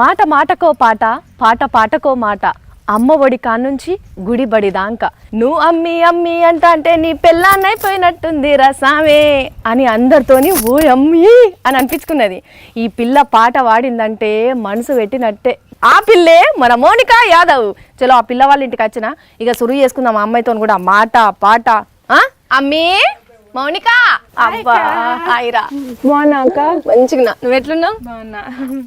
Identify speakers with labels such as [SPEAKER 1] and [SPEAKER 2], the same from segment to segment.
[SPEAKER 1] మాట మాటకో పాట పాట పాటకో మాట. అమ్మ ఒడి కానుంచి గుడి బడి దాంక. నువ్వు అమ్మి అమ్మి అంట అంటే నీ పెళ్ళాన్నైపోయినట్టుంది రసామే అని అందరితోని ఓ అమ్మి అని అనిపించుకున్నది. ఈ పిల్ల పాట వాడిందంటే మనసు పెట్టినట్టే. ఆ పిల్లే మన మోనికా యాదవ్. చలో ఆ పిల్ల వాళ్ళ ఇంటికి వచ్చిన. ఇక సురువు చేసుకుందాం మా అమ్మాయితో కూడా. మాట పాట ఆ? అమ్మీ మౌనిక! అబ్బా హాయిరా
[SPEAKER 2] బాగున్నా అక్క?
[SPEAKER 1] మంచిగా నువ్వు ఎట్లున్నావు?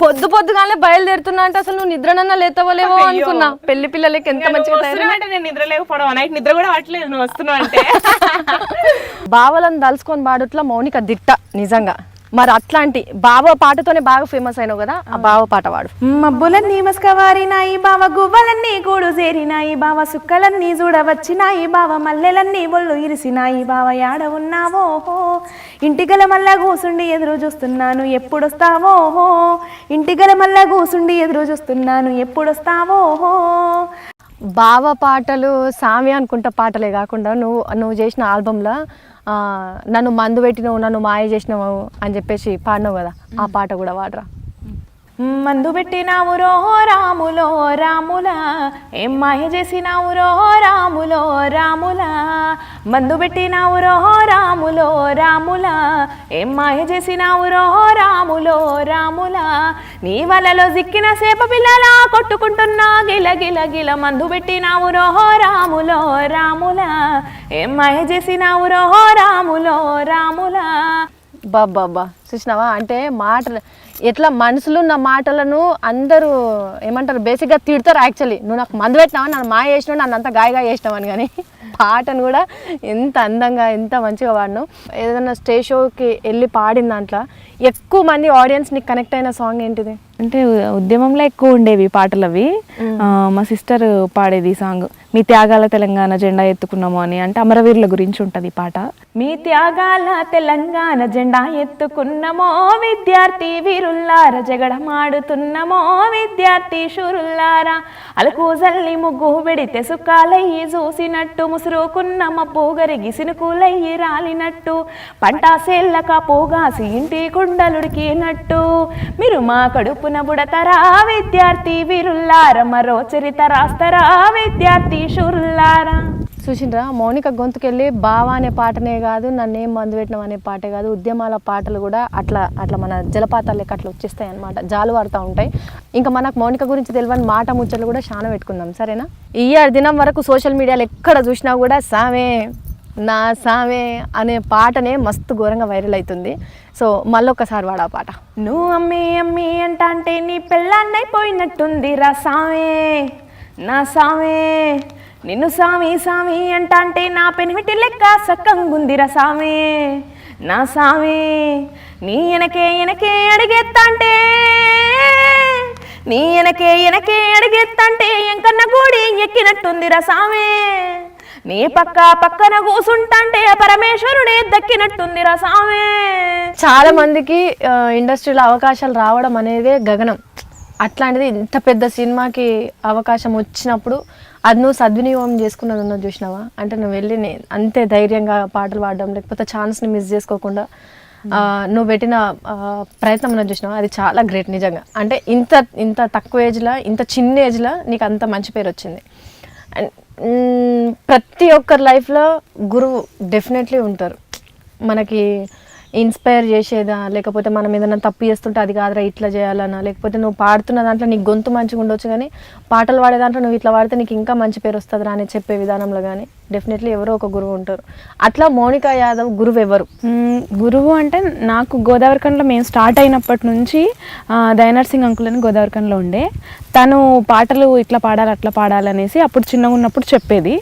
[SPEAKER 1] పొద్దు పొద్దుగానే బయలుదేరుతున్నా అంటే అసలు నువ్వు నిద్రనన్నా లేతవలేవో అనుకున్నా. పెళ్ళి పిల్లలకి ఎంత మంచిగా
[SPEAKER 2] అంటే నేను నిద్ర లేకపోవడం నైట్ నిద్ర కూడా పట్టలేదు నువ్వు వస్తున్నావు అంటే.
[SPEAKER 1] బావలను దలుచుకొని పాడుట్లా మౌనిక దిట్ట నిజంగా. మరి అట్లాంటి బావ పాటతోనే బాగా ఫేమస్ అయినావు కదా ఆ బావ పాట వాడు
[SPEAKER 2] మబ్బులన్నీ మస్కవారినాయి బావ గువ్వలన్నీ గూడు చేరినాయి బావ సుక్కలన్నీ చూడవచ్చినాయి బావ మల్లెలన్నీ ఒళ్ళు ఇరిసినాయి బావ యాడ ఉన్నావో ఇంటిగల మళ్ళా కూసుండి ఎదురు చూస్తున్నాను ఎప్పుడొస్తావో ఇంటిగల మళ్ళా కూసుండి ఎదురు చూస్తున్నాను ఎప్పుడొస్తావో
[SPEAKER 1] బావ పాటలు సామి అనుకుంటా పాటలే కాకుండా నువ్వు నువ్వు చేసిన ఆల్బంలో నన్ను మందు పెట్టినావు నన్ను మాయ చేసినావు అని చెప్పేసి పాడినావు కదా ఆ పాట కూడా వాడరా.
[SPEAKER 2] మందు పెట్టినావు రో రాములో రాములా. ఏం మాయ చేసినావు రో రాములో రాములా. మందు పెట్టినావు రో రాములో రాములా. ఏం మాయ చేసినావు రో రాములో రాములా. నీ వలలో సిక్కిన సేప పిల్లలా కొట్టుకుంటున్నా. గిల గిల గిల మందు పెట్టినావు రో రాములో రాములా. ఏం మాయ చేసినావు రో రాములో రాములా.
[SPEAKER 1] బాబ్బా చూసినావా? అంటే మాటలు ఎట్లా మనసులో ఉన్న మాటలను అందరూ ఏమంటారు బేసిక్గా తిడతారు యాక్చువల్లీ నువ్వు నాకు మందు పెట్టినావా? నన్ను మా చేసినావు? నన్ను అంత గాయగా చేసినావు అని కానీ పాటను కూడా ఎంత అందంగా ఎంత మంచిగా పాడినావు. ఏదైనా స్టేజ్ షోకి వెళ్ళి పాడిన దాంట్లో ఎక్కువ మంది ఆడియన్స్ నీకు కనెక్ట్ అయిన సాంగ్ ఏంటిది?
[SPEAKER 3] అంటే ఉద్యమంలో ఎక్కువ ఉండేవి పాటలు అవి మా సిస్టర్ పాడేది సాంగ్ మీ త్యాగాల తెలంగాణ జెండా ఎత్తుకున్నాము అని. అంటే అమరవీరుల గురించి ఉంటుంది పాట.
[SPEAKER 2] మీ త్యాగాల తెలంగాణ జెండా ఎత్తుకున్నమో విద్యార్థి వీరుల్లార జగడమాడుతున్నమో విద్యార్థి షురుల్లారా అలకూజల్లి ముగ్గు పెడితే సుఖాలయ్యి చూసినట్టు ముసురుకున్న మబ్బు గరిగి సినుకులయ్యి రాలినట్టు పంటాసేళ్ళక పోగాసి ఇంటి కుండలుడికినట్టు మీరు మా కడుపున బుడతరా విద్యార్థి వీరుల్లార. మరో చరిత రాస్తరా విద్యార్థి షురుల్లారా.
[SPEAKER 1] చూసిండ్రా మౌనిక గొంతుకెళ్ళి బావా అనే పాటనే కాదు నన్నేం మందు పెట్టినాం అనే పాటే కాదు ఉద్యమాల పాటలు కూడా అట్లా అట్లా మన జలపాతాలు లెక్క అట్లా వచ్చేస్తాయి అనమాట జాలువారుతూ ఉంటాయి. ఇంకా మనకు మౌనిక గురించి తెలియని మాట ముచ్చట్లు కూడా చాలా పెట్టుకుందాం సరేనా? ఈ దినం వరకు సోషల్ మీడియాలో ఎక్కడ చూసినా కూడా సామే. నా సామే అనే పాటనే మస్తు ఘోరంగా వైరల్ అవుతుంది. సో మళ్ళొక్కసారి వాడు ఆ పాట.
[SPEAKER 2] నువ్వు అమ్మి అమ్మి అంట అంటే నీ పెళ్ళాన్నైపోయినట్టుంది రా సామే. నా సామే. నిన్ను సామి సామి అంట అంటే నా పెనిమిటి లెక్క సక్కంగుందిరా సామే. నా సామే. నీ ఎనకే ఎనకే అడిగెత్తంటే నీ ఎనకే ఎనకే అడిగెత్తంటే ఎంకన్న గూడి ఎక్కినట్టుందిరా సామే. నీ పక్క పక్కన కూసుంటంటే పరమేశ్వరుడే దక్కినట్టుందిరా సామే
[SPEAKER 1] చాలా మందికి ఇండస్ట్రీలో అవకాశాలు రావడం అనేదే గగనం. అట్లాంటిది ఇంత పెద్ద సినిమాకి అవకాశం వచ్చినప్పుడు అది నువ్వు సద్వినియోగం చేసుకున్నది ఉన్నది చూసినావా? అంటే నువ్వు వెళ్ళి అంతే ధైర్యంగా పాటలు పాడడం లేకపోతే ఛాన్స్ని మిస్ చేసుకోకుండా నువ్వు పెట్టిన ప్రయత్నం ఉన్నది చూసినావా? అది చాలా గ్రేట్ నిజంగా. అంటే ఇంత ఇంత తక్కువ ఏజ్లో ఇంత చిన్న ఏజ్లో నీకు అంత మంచి పేరు వచ్చింది. అండ్ mm, ప్రతి ఒక్కరి లైఫ్లో గురువు డెఫినెట్లీ ఉంటారు. మనకి ఇన్స్పైర్ చేసేదా? లేకపోతే మనం ఏదైనా తప్పు చేస్తుంటే అది కాదురా ఇట్లా చేయాలన్నా లేకపోతే నువ్వు పాడుతున్న దాంట్లో నీకు గొంతు మంచిగా ఉండొచ్చు కానీ పాటలు పాడే దాంట్లో నువ్వు ఇట్లా పాడితే నీకు ఇంకా మంచి పేరు వస్తుందిరా అని చెప్పే విధానంలో కానీ డెఫినెట్లీ ఎవరో ఒక గురువు ఉంటారు. అట్లా మోనికా యాదవ్ గురువు ఎవరు
[SPEAKER 3] గురువు అంటే నాకు గోదావరికంలో మేము స్టార్ట్ అయినప్పటి నుంచి దయనర్ సింగ్ అంకుల్ అని గోదావరికంలో ఉండే. తను పాటలు ఇట్లా పాడాలి అట్లా పాడాలనేసి అప్పుడు చిన్నగా ఉన్నప్పుడు చెప్పేది.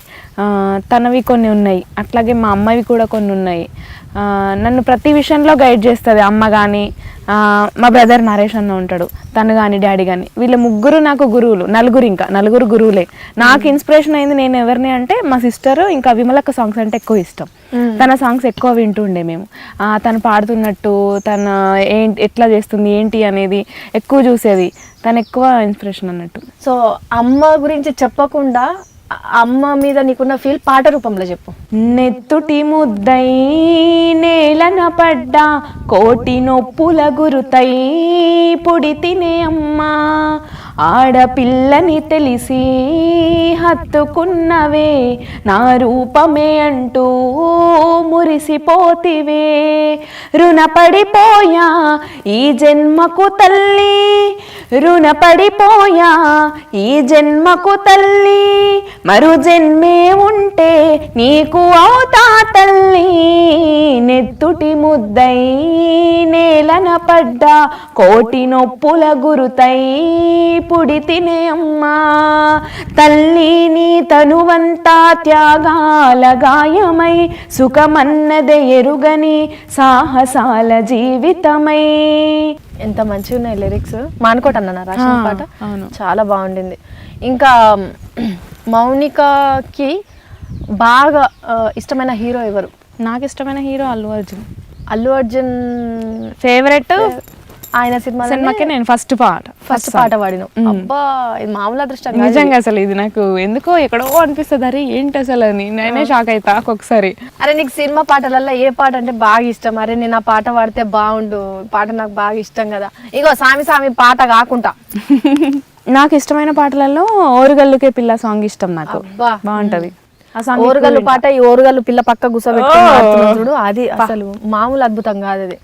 [SPEAKER 3] తనవి కొన్ని ఉన్నాయి. అట్లాగే మా అమ్మవి కూడా కొన్ని ఉన్నాయి. నన్ను ప్రతి విషయంలో గైడ్ చేస్తుంది అమ్మ కానీ మా బ్రదర్ నరేష్ అన్న ఉంటాడు. తను కానీ డాడీ కానీ వీళ్ళ ముగ్గురు నాకు గురువులు. నలుగురు ఇంకా. నలుగురు గురువులే. నాకు ఇన్స్పిరేషన్ అయింది నేను ఎవరిని అంటే మా సిస్టర్ ఇంకా విమలక్క సాంగ్స్ అంటే ఎక్కువ ఇష్టం. తన సాంగ్స్ ఎక్కువ వింటుండే మేము. తను పాడుతున్నట్టు తన ఏంటి ఎట్లా చేస్తుంది ఏంటి అనేది ఎక్కువ చూసేది. తను ఎక్కువ ఇన్స్పిరేషన్ అన్నట్టు.
[SPEAKER 1] సో అమ్మ గురించి చెప్పకుండా అమ్మ మీద నీకున్న ఫీల్ పాట రూపంలో చెప్పు.
[SPEAKER 2] నెత్తుటి ముద్దై నేలన పడ్డా కోటి నొప్పుల గురుతై పుడి తినే అమ్మా. ఆడపిల్లని తెలిసి హత్తుకున్నవే నా రూపమే అంటూ మురిసిపోతివే. రుణపడిపోయా ఈ జన్మకు తల్లి రుణపడిపోయా ఈ జన్మకు తల్లి. మరు జన్మే ఉంటే నీకు అవుతా తల్లి నెత్తుటి ముద్దై నేలన పడ్డా కోటి నొప్పుల గురుతై పుడి తినే అమ్మా తల్లి నీ తనువంతా త్యాగాల గాయమై సుఖమన్నదే ఎరుగని సాహసాల జీవితమై.
[SPEAKER 1] ఎంత మంచిగా ఉన్నాయి లిరిక్స్ మానుకోట అన్న రాసిన
[SPEAKER 3] ఆ,
[SPEAKER 1] పాట. చాలా బాగుండింది. ఇంకా మౌనికకి బాగా ఇష్టమైన హీరో ఎవరు?
[SPEAKER 3] నాకు ఇష్టమైన హీరో అల్లు అర్జున్.
[SPEAKER 1] అల్లు అర్జున్
[SPEAKER 3] ఫేవరెట్
[SPEAKER 1] ఆయన సినిమా
[SPEAKER 3] సినిమాకి నేను ఫస్ట్ పాట
[SPEAKER 1] ఫస్ట్ పాట పాడినావు అబ్బా ఇది మామూలు అదృష్టం.
[SPEAKER 3] నిజంగా అసలు ఇది నాకు ఎందుకో ఎక్కడో అనిపిస్తుంది. అరే ఏంటి అసలు అని? నేనే షాక్ అవుతా ఒక్కొక్కసారి.
[SPEAKER 1] అరే నీకు సినిమా పాటలలో ఏ పాట అంటే బాగా ఇష్టం? అరే నేను ఆ పాట పాడితే బాగుండు. పాట నాకు బాగా ఇష్టం కదా. ఇగో సామి సామి పాట కాకుండా.
[SPEAKER 3] నాకు ఇష్టమైన పాటలలో ఓరుగల్లుకే పిల్ల సాంగ్ ఇష్టం నాకు.
[SPEAKER 1] అబ్బా.
[SPEAKER 3] బాగుంటది.
[SPEAKER 1] ఓరుగల్లు పాట ఈ ఓరుగల్లు పిల్ల పక్క చూడు అది అసలు మామూలు అద్భుతం కాదు అది.